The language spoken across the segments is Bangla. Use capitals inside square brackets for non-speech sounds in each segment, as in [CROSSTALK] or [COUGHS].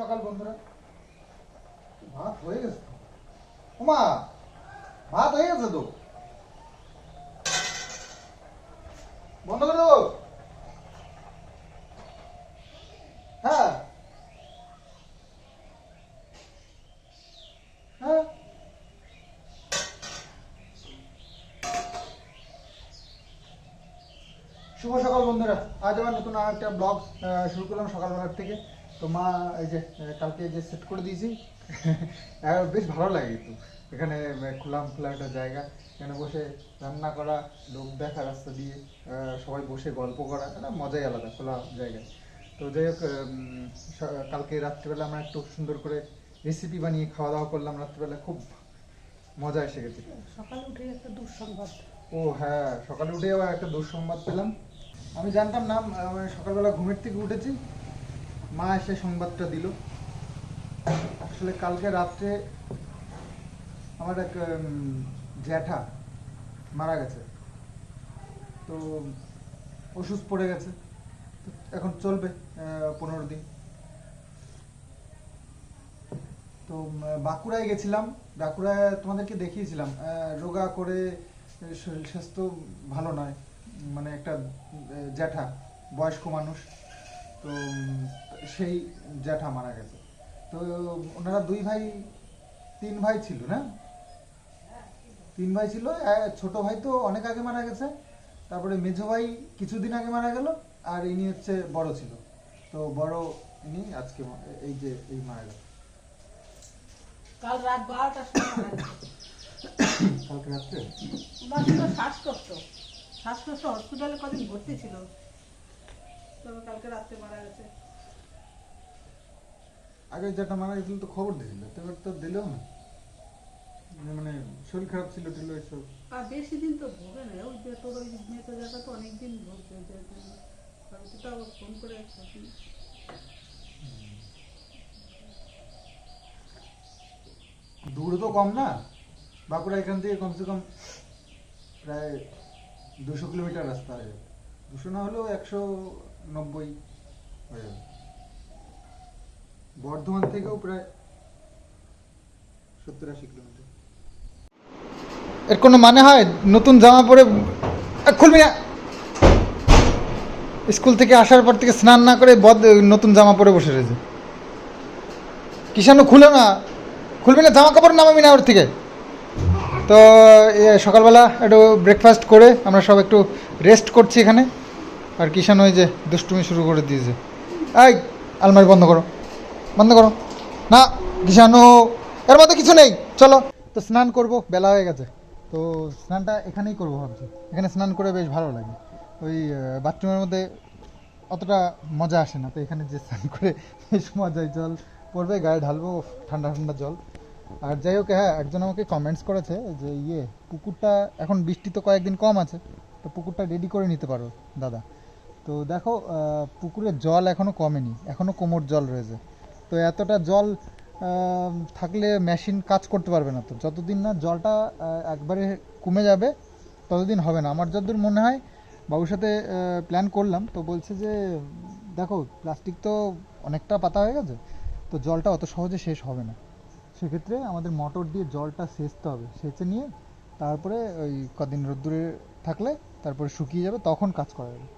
সকাল, বন্ধুরা। ভাত হয়ে গেছে। ওমা ভাত হয়ে গেছে তো? বন্ধ করে হ্যাঁ। হ্যাঁ। শুভ সকাল, বন্ধুরা। আজ আবার নতুন একটা ব্লগ শুরু করলাম সকালবেলার থেকে। তো মা এই যে কালকে যে সেট করে দিয়েছি [LAUGHS] বেশ ভালো লাগে কিন্তু। এখানে খোলাম খোলা একটা জায়গা। এখানে বসে রান্না করা লোক দেখা রাস্তা দিয়ে সবাই বসে গল্প করা একটা মজাই আলাদা খোলা জায়গায়। তো যাই হোক কালকে রাত্রিবেলা আমরা একটু সুন্দর করে রেসিপি বানিয়ে খাওয়া দাওয়া করলাম রাত্রিবেলা খুব মজা এসে গেছে। সকালে উঠে একটা দুঃসংবাদ। ও হ্যাঁ সকালে উঠে আবার একটা দুঃসংবাদ পেলাম। আমি জানতাম না সকালবেলা ঘুমের থেকে উঠেছি। মা এসে সংবাদটা দিল। আসলে কালকে রাত্রে আমার এক জ্যাঠা মারা গেছে। তো ওষুধ পড়ে গেছে। এখন চলবে পনেরো দিন। তো বাঁকুড়ায় গেছিলাম। বাঁকুড়ায় তোমাদেরকে দেখিয়েছিলাম। রোগা করে শরীর স্বাস্থ্য ভালো নয়। মানে একটা জ্যাঠা, বয়স্ক মানুষ। তো সেই জ্যাঠা মারা গেছে। তো ওনারা দুই ভাই তিন ভাই ছিল না? তিন ভাই ছিল ছোট ভাই তো অনেক আগে মারা গেছে। তারপরে মেজো ভাই কিছুদিন আগে মারা গেল আর ইনি হচ্ছে বড় ছিল। তো বড় ইনি আজকে এই যে এই মারা গেল। কাল রাত বারোটার সময় [COUGHS] কালকে রাত্রে? ওনার শ্বাসকষ্ট। শ্বাসকষ্ট হসপিটালে কদিন ভর্তি ছিল? তবে কালকে রাত্রে মারা গেছে। আগে যেটা মারা গেছিল তো খবর দিয়েছিল তো এবার তো দিলেও না। মানে শরীর খারাপ ছিল টিল এসব। আর বেশি দিন তো ভোগে না ওই যে তোর ওই মেয়েটা জায়গা তো অনেকদিন ভোগছে আমি তো তাও ফোন করে দূরও তো কম না বাঁকুড়া এখান থেকে কমসে কম প্রায় দুশো কিলোমিটার রাস্তা হয়ে যাবে। দুশো না হলেও একশো নব্বই হয়ে যাবে। বর্ধমান থেকেও প্রায় সত্তর আশি কিলোমিটার। এর কোনো মানে হয়? নতুন জামা পরে খুলবি না স্কুল থেকে আসার পর থেকে স্নান না করে বদ নতুন জামা পরে বসে রয়েছে। কিষানু খুলে না। খুলবি না জামা কাপড় নামাবি না ওর থেকে। তো সকালবেলা একটু ব্রেকফাস্ট করে আমরা সব একটু রেস্ট করছি এখানে। আর কিষান ওই যে দুষ্টুমি শুরু করে দিয়েছে। এই, আলমারি বন্ধ করো। বন্ধ করো। না, কিষানু, এর মধ্যে কিছু নেই। চলো। তো স্নান করব, বেলা হয়ে গেছে। তো স্নানটা এখানেই করব ভাবছি। এখানে স্নান করে বেশ ভালো লাগে। ওই বাথরুমের মধ্যে অতটা মজা আসে না। তো এখানে যে স্নান করে বেশ মজায় জল পড়বে, গায়ে ঢালবো ঠান্ডা ঠান্ডা জল। আর যাই হোক হ্যাঁ একজন আমাকে কমেন্টস করেছে যে ইয়ে পুকুরটা এখন বৃষ্টি তো কয়েকদিন কম আছে, তো পুকুরটা রেডি করে নিতে পারো, দাদা। তো দেখো পুকুরের জল এখনও কমেনি। এখনও কোমর জল রয়েছে। তো এতটা জল থাকলে মেশিন কাজ করতে পারবে না তো। যতদিন না জলটা একবারে কমে যাবে, ততদিন হবে না। আমার যতদূর মনে হয়, বাবুর সাথে প্ল্যান করলাম, তো বলছে যে, দেখো প্লাস্টিক তো অনেকটা পাতা হয়ে গেছে, তো জলটা অত সহজে শেষ হবে না। সেক্ষেত্রে আমাদের মোটর দিয়ে জলটা সেচতে হবে। সেচে নিয়ে তারপরে ওই কদিন রোদ্দুরে থাকলে তারপরে শুকিয়ে যাবে, তখন কাজ করা যাবে।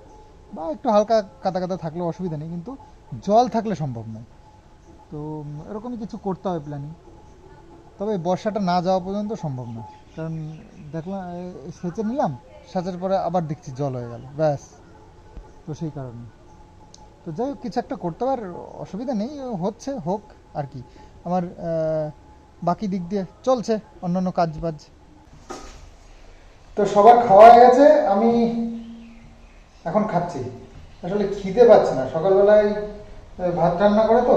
বা একটু হালকা কাদা কাদা থাকলে অসুবিধা নেই, কিন্তু জল থাকলে সম্ভব নয়। তো এরকমই কিছু করতে হবে প্ল্যানিং তবে বর্ষাটা না যাওয়া পর্যন্ত সম্ভব না। কারণ দেখলাম সেচে নিলাম, সেচের পরে আবার দেখছি জল হয়ে গেল, ব্যাস। তো সেই কারণে। তো যাই হোক, কিছু একটা করতে পার অসুবিধা নেই, হচ্ছে, হোক, আর কি। আমার বাকি দিক দিয়ে চলছে, অন্যান্য কাজ বাজ। তো সবার খাওয়া হয়ে গেছে, আমি এখন খাচ্ছি। আসলে খিদে পাচ্ছে না, সকালবেলায় ভাত রান্না করে তো।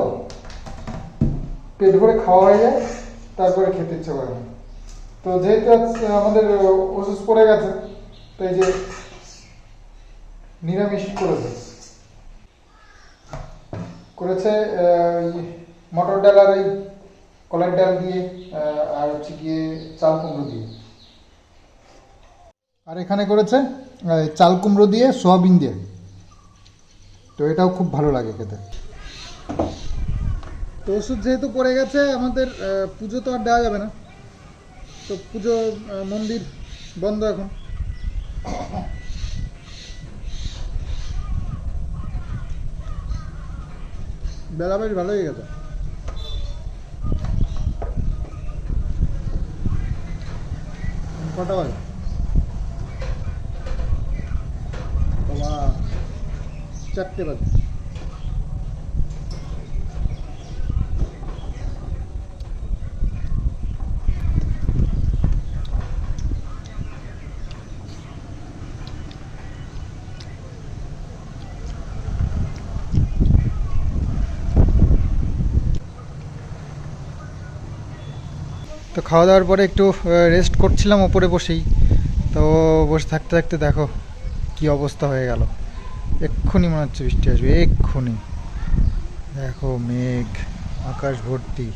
পেট ভরে খাওয়া হয়ে যায়, তারপরে খেতে ইচ্ছে করে না। তো যেহেতু আমাদের ওষুধ পড়ে গেছে তো এই যে নিরামিষ করেছে। করেছে মটর ডাল আর এই কলার ডাল দিয়ে আর হচ্ছে গিয়ে চাল কুমড়ো দিয়ে। আর এখানে করেছে চাল কুমড়ো দিয়ে সোয়াবিন দিয়ে। তো এটাও খুব ভালো লাগে খেতে। ওষুধ যেহেতু পড়ে গেছে, আমাদের পুজো তো আর দেওয়া যাবে না। তো পুজো মন্দির বন্ধ এখন। বেলা বেশ ভালো হয়ে গেছে। কটা বাজে? চারটে বাজে তো খাওয়া দাওয়ার পরে একটু রেস্ট করছিলাম ওপরে বসেই। তো বসে থাকতে থাকতে দেখো কি অবস্থা হয়ে গেল। এক্ষুনি মনে হচ্ছে বৃষ্টি আসবে, এক্ষুনি। দেখো মেঘ, আকাশ ভর্তি,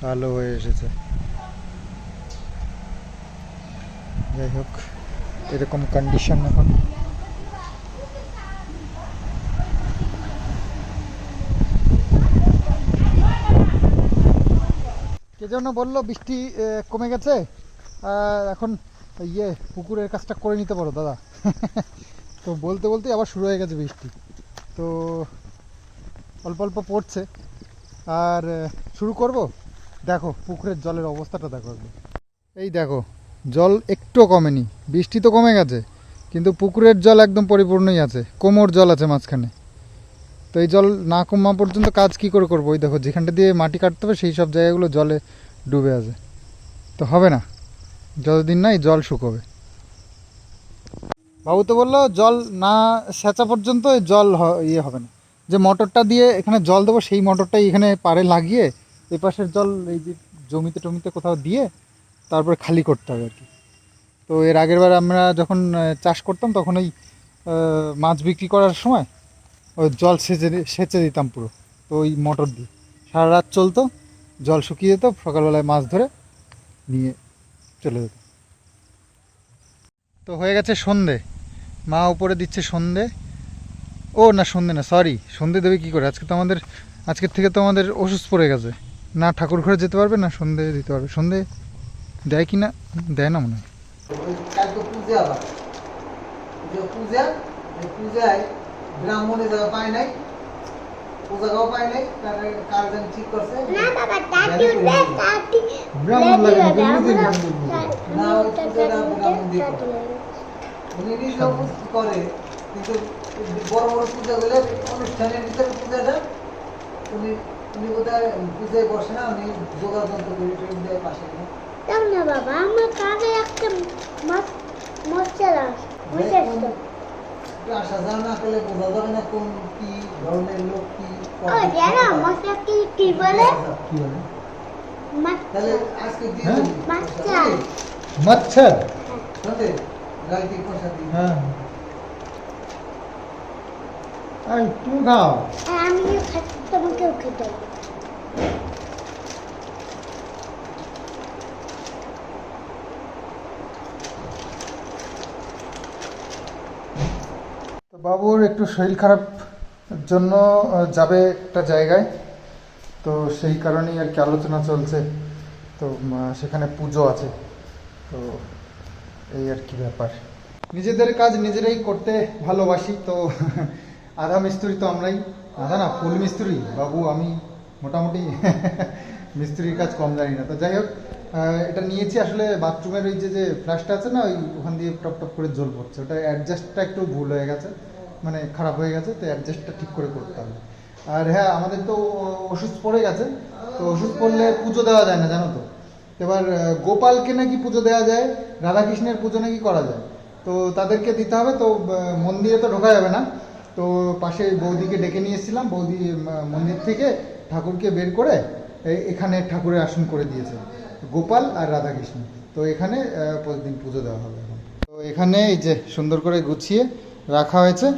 কালো হয়ে এসেছে। যাই হোক, এরকম কন্ডিশন এখন। যেন বলল, বৃষ্টি কমে গেছে এখন ইয়ে পুকুরের কাজটা করে নিতে পারো দাদা। [LAUGHS] তো বলতে বলতে আবার শুরু হয়ে গেছে বৃষ্টি। তো অল্প অল্প পড়ছে। আর শুরু করব? দেখো, পুকুরের জলের অবস্থাটা দেখো। এই দেখো, জল একটুও কমেনি। বৃষ্টি তো কমে গেছে, কিন্তু পুকুরের জল একদম পরিপূর্ণই আছে। কোমর জল আছে মাঝখানে। তো এই জল না কমা পর্যন্ত কাজ কি করে করব? ওই দেখো, যেখানটা দিয়ে মাটি কাটতে হবে, সেই সব জায়গাগুলো জলে ডুবে আছে। তো হবে না। যতদিন না এই জল শুকোবে। বাবু তো বলল, জল না সেচা পর্যন্ত জল ইয়ে হবে না। যে মোটরটা দিয়ে এখানে জল দেবো, সেই মোটরটাই এখানে পাড়ে লাগিয়ে এই পাশের জল এই যে জমিতে টমিতে কোথাও দিয়ে তারপরে খালি করতে হবে আর কি। তো এর আগের বার আমরা যখন চাষ করতাম, তখন ওই মাছ বিক্রি করার সময় ওই জল সেচে সেচে দিতাম পুরো। তো ওই মোটর দিয়ে। সারা রাত চলতো, জল শুকিয়ে যেত, সকালবেলায় মাছ ধরে নিয়ে চলে যেত। তো হয়ে গেছে সন্ধে। মা উপরে দিচ্ছে সন্ধে। ও না, সন্ধে না সরি সন্ধে দেবে কি করে? আজকে তো আমাদের আজকের থেকে তো আমাদের ওষুধ পড়ে গেছে। না, ঠাকুর ঘরে যেতে পারবে, না সন্ধে দিতে পারবে। সন্ধে দেয় কি না? দেয় না মনে হয়। ব্রাহ্মণে জায়গা পায় নাই ও জায়গাও পায় নাই তার ঠিক করছে? না বাবা উঠবে ব্রাহ্মণ লাগে কেমনি না, ওই পূজাটা ব্রাহ্মণ দিয়ে তাতি করে। কিন্তু বড় বড় পূজা গুলো অনুষ্ঠানের ভিতরে পূজাটা উনি উনি বোধহয় পূজায় বসে না উনি যোগাযোগ করে ট্রেন দেয় পাশে না। বাবা আমার কাছে একটা মাছ একটু আসা যাওয়া না করলে বোঝা যাবে না কোন কি ধরনের লোক কি ও জানো মশলা কি কি বলে? কি বলে? তাহলে আজকে দিয়ে হ্যাঁ? মচ্ছর শুনতে গাইতে পয়সা দিই হ্যাঁ। এই তুমি খাও। আমিও খাচ্ছি তোমাকেও খেতে বাবুর একটু শরীর খারাপ জন্য যাবে একটা জায়গায়। তো সেই কারণেই আর কি আলোচনা চলছে। তো সেখানে পুজো আছে। তো এই আর কি ব্যাপার। নিজেদের কাজ নিজেরাই করতে ভালোবাসি, তো [LAUGHS] আধা মিস্ত্রি তো আমরাই। আধা না, ফুল মিস্ত্রি, বাবু, আমি মোটামুটি [LAUGHS] মিস্ত্রির কাজ কম জানি না। তো যাই হোক এটা নিয়েছি আসলে বাথরুমের ওই যে যে ফ্ল্যাশটা আছে না, ওই ওখান দিয়ে টপ টপ করে জল পড়ছে। ওটা অ্যাডজাস্টটা একটু ভুল হয়ে গেছে। মানে খারাপ হয়ে গেছে, তো অ্যাডজাস্টটা ঠিক করে করতে হবে। আর হ্যাঁ আমাদের তো ওষুধ পড়ে গেছে, তো ওষুধ পড়লে পুজো দেওয়া যায় না, জানো তো? এবার গোপালকে নাকি পুজো দেওয়া যায়, রাধাকৃষ্ণের পুজো নাকি করা যায়। তো তাদেরকে দিতে হবে, তো মন্দিরে তো ঢোকা যাবে না। তো পাশে বৌদিকে ডেকে নিয়ে এসেছিলাম, বৌদি মন্দির থেকে ঠাকুরকে বের করে এখানে ঠাকুরের আসন করে দিয়েছে, গোপাল আর রাধাকৃষ্ণ। তো এখানে প্রতিদিন পুজো দেওয়া হবে। তো এখানে এই যে সুন্দর করে গুছিয়ে রাখা হয়েছে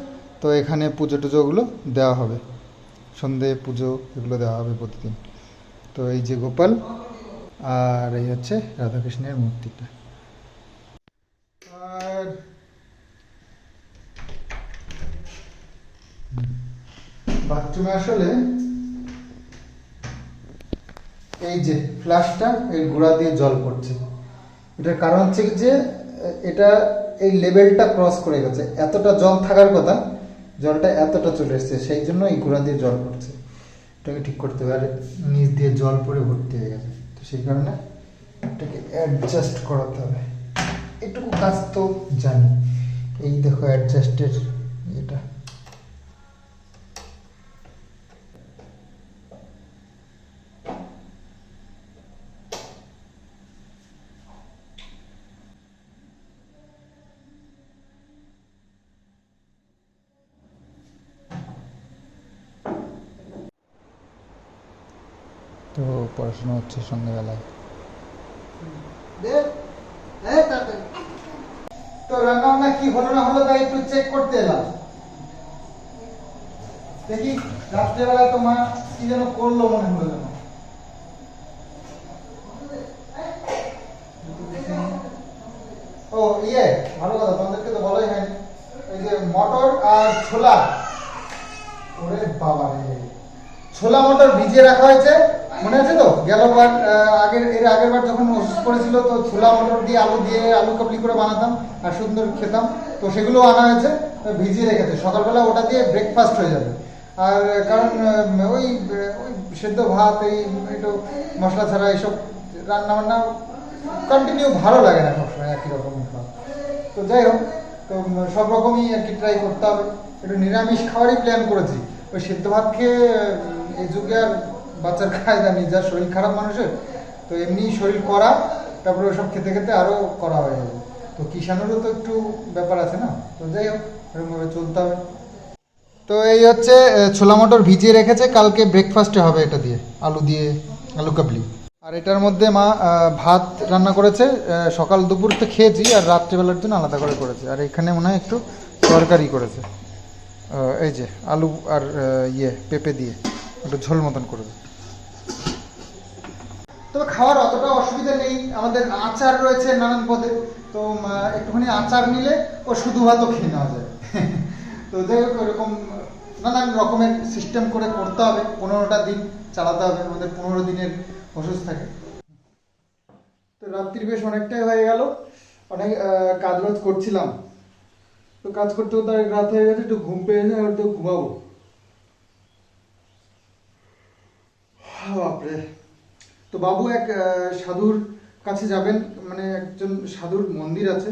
তো এখানে পুজো টুজোগুলো দেওয়া হবে। সন্ধে পুজো এগুলো দেওয়া হবে প্রতিদিন। তো এই যে গোপাল, আর এই হচ্ছে রাধাকৃষ্ণের মূর্তিটা। আর বাথরুমে আসলে এই যে ফ্লাশটা, এই গোড়া দিয়ে জল পড়ছে। এটার কারণ হচ্ছে যে, এটা এই লেভেলটা ক্রস করে গেছে। এতটা জল থাকার কথা জলটা এতটা চলে এসছে, সেই জন্য এই গোড়া দিয়ে জল পড়ছে। এটাকে ঠিক করতে হবে, আর নিচ দিয়ে জল পড়ে ভর্তি হয়ে গেছে। তো সেই কারণে এটাকে অ্যাডজাস্ট করাতে হবে। এটুকু কাজ তো জানি। এই দেখো অ্যাডজাস্টের এটা তো পড়াশোনা হচ্ছে সন্ধ্যেবেলায়। তো রান্না কি হলো না হলো তাই একটু চেক করতে এলাম। দেখি, রাত্রেবেলা কি যেন করল মনে হলো যেন ও ইয়ে ভালো কথা, তোমাদেরকে তো বলাই হয়নি। এই যে মটর আর ছোলা। ওরে বাবা রে ছোলা মটর ভিজিয়ে রাখা হয়েছে। মনে আছে তো? গেলবার আগের, এর আগের বার যখন ওষুধ করেছিল, তো ছোলা মটর দিয়ে আলু দিয়ে আলু কাবলি করে বানাতাম আর সুন্দর খেতাম। তো সেগুলো আনা হয়েছে, ভিজিয়ে রেখেছে। সকালবেলা ওটা দিয়ে ব্রেকফাস্ট হয়ে যাবে। আর কারণ ওই ওই সেদ্ধ ভাত, এই, একটু মশলা ছাড়া এইসব রান্না বান্না কন্টিনিউ ভালো লাগে না সবসময়, একই রকম খাওয়া তো যাই হোক, তো সব রকমই আর কি ট্রাই করতে হবে একটু নিরামিষ খাওয়ারই প্ল্যান করেছি। ওই সেদ্ধ ভাত খেয়ে এই যুগে আর বাচ্চার খায় দামি যা শরীর খারাপ মানুষের, তো এমনি শরীর করা, তারপরে ওসব খেতে খেতে আরও করা হয়ে যাবে। তো কিষানেরও তো একটু ব্যাপার আছে না? তো যাই হোক, এরকমভাবে চলতে হবে। তো এই হচ্ছে ছোলা মটর ভিজিয়ে রেখেছে, কালকে ব্রেকফাস্টে হবে এটা দিয়ে, আলু দিয়ে, আলু কাবলি। আর এটার মধ্যে মা ভাত রান্না করেছে সকাল দুপুর তো খেয়েছি, আর রাত্রিবেলার জন্য আলাদা করে করেছে। আর এখানে মনে হয় একটু তরকারি করেছে। এই যে, আলু আর ইয়ে পেঁপে দিয়ে, একটু ঝোল মতন করবে তবে খাওয়ার অতটা অসুবিধা নেই। আমাদের আচার রয়েছে নানান পদে। তো একটুখানি আচার নিলে ও শুধু ভাতও খেয়ে নেওয়া যায়। [LAUGHS] তো যাই হোক ওরকম নানান রকমের সিস্টেম করে করতে হবে। পনেরোটা দিন চালাতে হবে। আমাদের পনেরো দিনের ওষুধ থাকে। তো রাত্রির বেশ অনেকটাই হয়ে গেল। অনেক কাজ বাজ করছিলাম। তো কাজ করতে করতে অনেক রাত হয়ে গেছে। একটু ঘুম পেয়ে যায় তো ঘুমাবো। বাপরে। তো বাবু এক সাধুর কাছে যাবেন মানে একজন সাধুর মন্দির আছে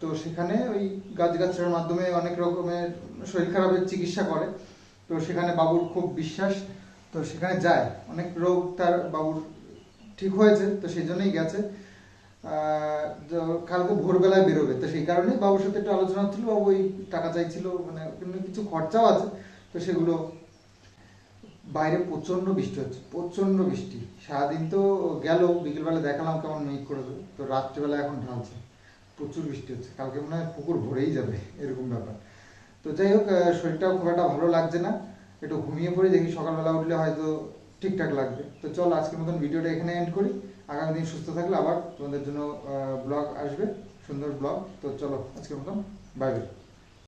তো সেখানে ওই গাছগাছড়ার মাধ্যমে অনেক রকমের শরীর খারাপের চিকিৎসা করে, তো সেখানে বাবুর খুব বিশ্বাস, তো সেখানে যায়। অনেক রোগ তার বাবুর ঠিক হয়েছে, তো সেই জন্যই গেছে। কালকে ভোরবেলায় বেরোবে, তো সেই কারণেই বাবুর সাথে একটু আলোচনা হচ্ছিল, বাবু ওই টাকা চাইছিল মানে কিছু খরচাও আছে, তো সেগুলো বাইরে প্রচণ্ড বৃষ্টি হচ্ছে প্রচণ্ড বৃষ্টি। সারাদিন তো গেল, বিকেলবেলা দেখালাম কেমন মেঘ করে তো রাত্রিবেলা এখন ঢালছে। প্রচুর বৃষ্টি হচ্ছে, কালকে মনে হয় পুকুর ভরেই যাবে, এরকম ব্যাপার। তো যাই হোক শরীরটাও খুব একটা ভালো লাগছে না, একটু ঘুমিয়ে পড়ে, দেখি সকালবেলা উঠলে হয়তো ঠিকঠাক লাগবে। তো চল, আজকের মতন ভিডিওটা এখানে এন্ড করি। আগামী দিন সুস্থ থাকলে আবার তোমাদের জন্য ব্লগ আসবে, সুন্দর ব্লগ তো চলো, আজকের মতন বাই বাই